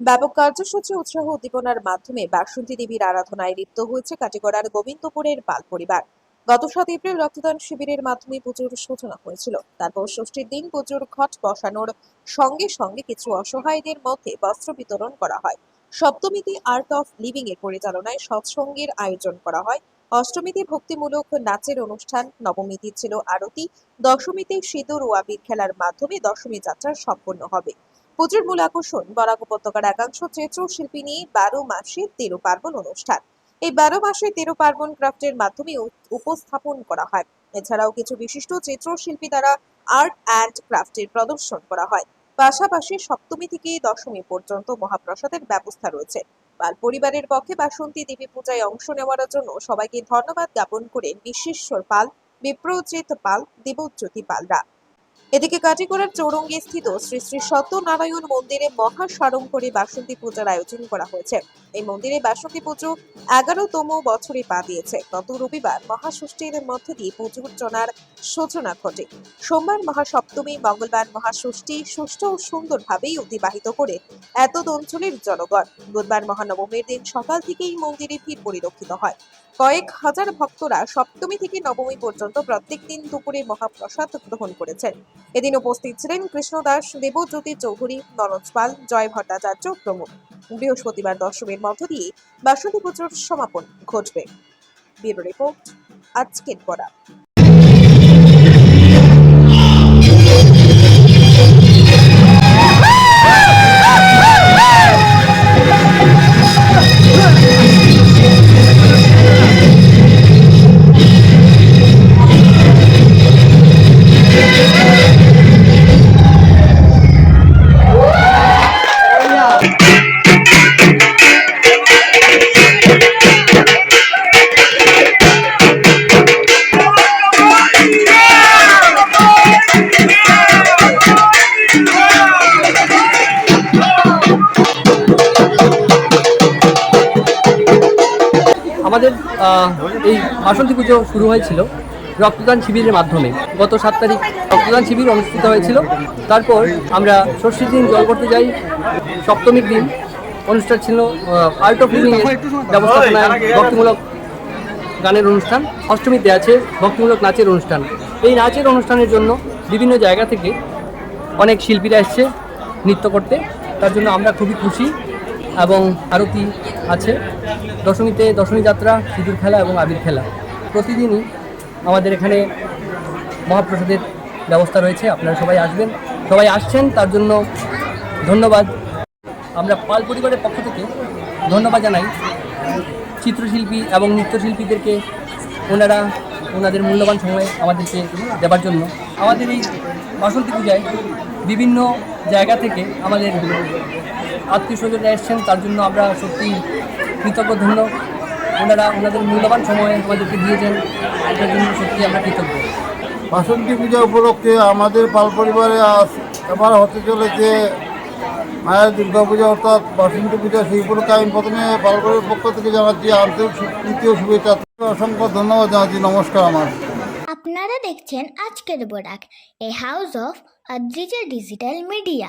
ব্যাপক কার্যসূচি উৎসাহ উদ্দীপনার মাধ্যমে বাসন্তী দেবীর আরাধনায় লিপ্ত হয়েছে কাটিগড়ার গোবিন্দপুরের পাল পরিবার। গত সাত এপ্রিল রক্তদান শিবিরের মাধ্যমে পুজোর সূচনা হয়েছিল। তারপর ষষ্ঠীর দিন পুজোর ঘট বসানোর সঙ্গে সঙ্গে কিছু অসহায়দের মধ্যে বস্ত্র বিতরণ করা হয়। সপ্তমীতে আর্ট অফ লিভিং এর পরিচালনায় সৎসঙ্গের আয়োজন করা হয়। অষ্টমীতে ভক্তিমূলক নাচের অনুষ্ঠান, নবমীতে ছিল আরতি, দশমীতে সিঁদুর ও আবির খেলার মাধ্যমে দশমী যাত্রা সম্পন্ন হবে। পুজোর মূল আকর্ষণ বরাক উপত্যকার একাংশ চিত্রশিল্পী নিয়ে বারো মাসে তেরো পার্বণ অনুষ্ঠান। এই বারো মাসে তেরো পার্বণ ক্রাফটের মাধ্যমে উপস্থাপন করা হয়। এছাড়াও কিছু বিশিষ্ট চিত্রশিল্পী দ্বারা আর্ট অ্যান্ড ক্রাফটের প্রদর্শন করা হয়। পাশাপাশি সপ্তমী থেকে দশমী পর্যন্ত মহাপ্রসাদের ব্যবস্থা রয়েছে। পাল পরিবারের পক্ষে বাসন্তী দেবী পূজায় অংশ নেওয়ার জন্য সবাইকে ধন্যবাদ জ্ঞাপন করেন বিশ্বেশ্বর পাল, বিপ্রজিৎ পাল, দেবজ্যোতি পালরা। এদিকে কাটিগড়ার চৌরঙ্গি স্থিত শ্রী শ্রী সত্যনারায়ণ মন্দিরে মহা সাড়ম্বরে বাসন্তী পূজার আয়োজন করা হয়েছে। এই মন্দিরে বাসন্তী পুজো এগারোতম বছরে পা দিয়েছে। গত রবিবার মহাষষ্ঠীর মধ্য দিয়ে পুজো জনার সূচনা ঘটে। সোমবার মহাসপ্তমী, মঙ্গলবার মহাষষ্ঠী সুষ্ঠু ও সুন্দরভাবেই অতিবাহিত করে এত অঞ্চলের জনগণ। বুধবার মহানবমীর দিন সকাল থেকেই মন্দিরে ভিড় পরিলক্ষিত হয়। কয়েক হাজার ভক্তরা সপ্তমী থেকে নবমী পর্যন্ত প্রত্যেক দিন দুপুরে মহাপ্রসাদ গ্রহণ করেছেন। এদিন উপস্থিত ছিলেন কৃষ্ণদাস দেবজ্যোতি চৌধুরী, নরজ পাল, জয় ভট্টাচার্য প্রমুখ। বৃহস্পতিবার দশমীর মধ্য দিয়ে বাসন্তী পুজোর সমাপন ঘটবে। ব্যুরো রিপোর্ট, আজকের পড়া আমাদের এই বাসন্তী পুজো শুরু হয়েছিল রক্তদান শিবিরের মাধ্যমে। গত সাত তারিখ রক্তদান শিবির অনুষ্ঠিত হয়েছিল। তারপর আমরা ষষ্ঠীর দিন জল করতে যাই। সপ্তমীর দিন অনুষ্ঠান ছিল আর্ট অফ লিভিং ব্যবস্থাপনায় ভক্তিমূলক গানের অনুষ্ঠান। অষ্টমীতে আছে ভক্তিমূলক নাচের অনুষ্ঠান। এই নাচের অনুষ্ঠানের জন্য বিভিন্ন জায়গা থেকে অনেক শিল্পীরা এসছে নৃত্য করতে। তার জন্য আমরা খুবই খুশি এবং আরতি আছে। দশমীতে দশমী যাত্রা, সিঁদুর খেলা এবং আবির খেলা। প্রতিদিনই আমাদের এখানে মহাপ্রসাদের ব্যবস্থা রয়েছে, আপনারা সবাই আসবেন। সবাই আসছেন, তার জন্য ধন্যবাদ। আমরা পাল পরিবারের পক্ষ থেকে ধন্যবাদ জানাই। চিত্রশিল্পী এবং নৃত্যশিল্পীদেরকে ওনারা ওনাদের মূল্যবান সময় আমাদেরকে দেবার জন্য। আমাদের এই বাসন্তী পূজায় বিভিন্ন জায়গা থেকে আমাদের আত্মীয় স্বজনরা এসছেন, তার জন্য আমরা সত্যি কৃতজ্ঞ ধন্য ওনারা ওনাদের মূল্যবান সময় আমাদেরকে দিয়েছেন। এটার জন্য সত্যি আমরা কৃতজ্ঞ। বাসন্তী পূজা উপলক্ষে আমাদের পাল পরিবারে আজ এবার হতে চলেছে মায়ের দুর্গা পূজা অর্থাৎ বাসন্তী পূজা। সেই উপলক্ষে আমি প্রথমে পাল পরিবারের পক্ষ থেকে জানাচ্ছি আন্তরিক তৃতীয় শুভেচ্ছা। অসংখ্য ধন্যবাদ জানাচ্ছি। নমস্কার আমার। আপনারা দেখছেন আজকের বোরাক a house of Adrija digital media.